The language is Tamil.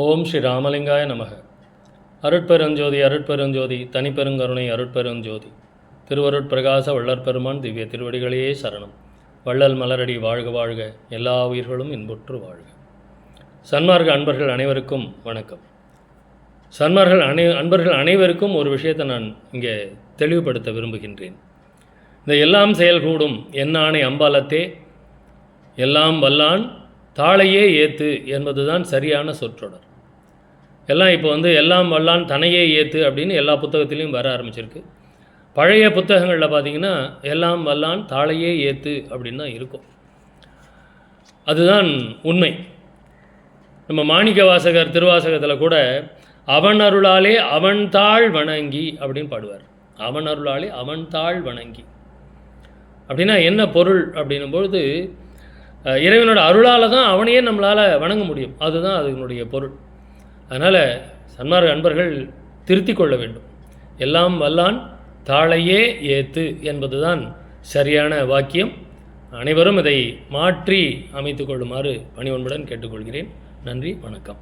ஓம் ஸ்ரீ ராமலிங்காய நமக. அருட்பெருஞ்சோதி அருட்பெருஞ்சோதி தனிப்பெருங்கருணை அருட்பெருஞ்சோதி. திருவருட்பிரகாச வள்ளற்பெருமான் திவ்ய திருவடிகளையே சரணம். வள்ளல் மலரடி வாழ்க வாழ்க எல்லா உயிர்களும் இன்புற்று வாழ்க. சன்மார்க்க அன்பர்கள் அனைவருக்கும் வணக்கம். சன்மார்கள் அனை அன்பர்கள் அனைவருக்கும் ஒரு விஷயத்தை நான் இங்கே தெளிவுபடுத்த விரும்புகின்றேன். இந்த எல்லாம் செயல்கூடும் என்னானை அம்பாலத்தே எல்லாம் வல்லான் தாளையே ஏத்து என்பதுதான் சரியான சொற்றொடர். எல்லாம் இப்போ வந்து எல்லாம் வல்லான் தனையே ஏத்து அப்படின்னு எல்லா புத்தகத்திலையும் வர ஆரம்பிச்சிருக்கு. பழைய புத்தகங்களில் பார்த்தீங்கன்னா எல்லாம் வல்லான் தாளையே ஏத்து அப்படின்னு தான் இருக்கும். அதுதான் உண்மை. நம்ம மாணிக்க வாசகர் திருவாசகத்தில் கூட அவன் அருளாலே அவன் தாழ் வணங்கி அப்படின்னு பாடுவார். அவன் அருளாலே அவன் தாழ் வணங்கி. அப்படின்னா என்ன பொருள் அப்படின்னும் பொழுது இறைவனோட அருளால் தான் அவனையே நம்மளால் வணங்க முடியும். அதுதான் அதனுடைய பொருள். அதனால் சன்மார்க்க அன்பர்கள் திருத்தி கொள்ள வேண்டும். எல்லாம் வல்லான் தாளையே ஏத்து என்பதுதான் சரியான வாக்கியம். அனைவரும் இதை மாற்றி அமைத்து கொள்ளுமாறு பணிவன்புடன் கேட்டுக்கொள்கிறேன். நன்றி வணக்கம்.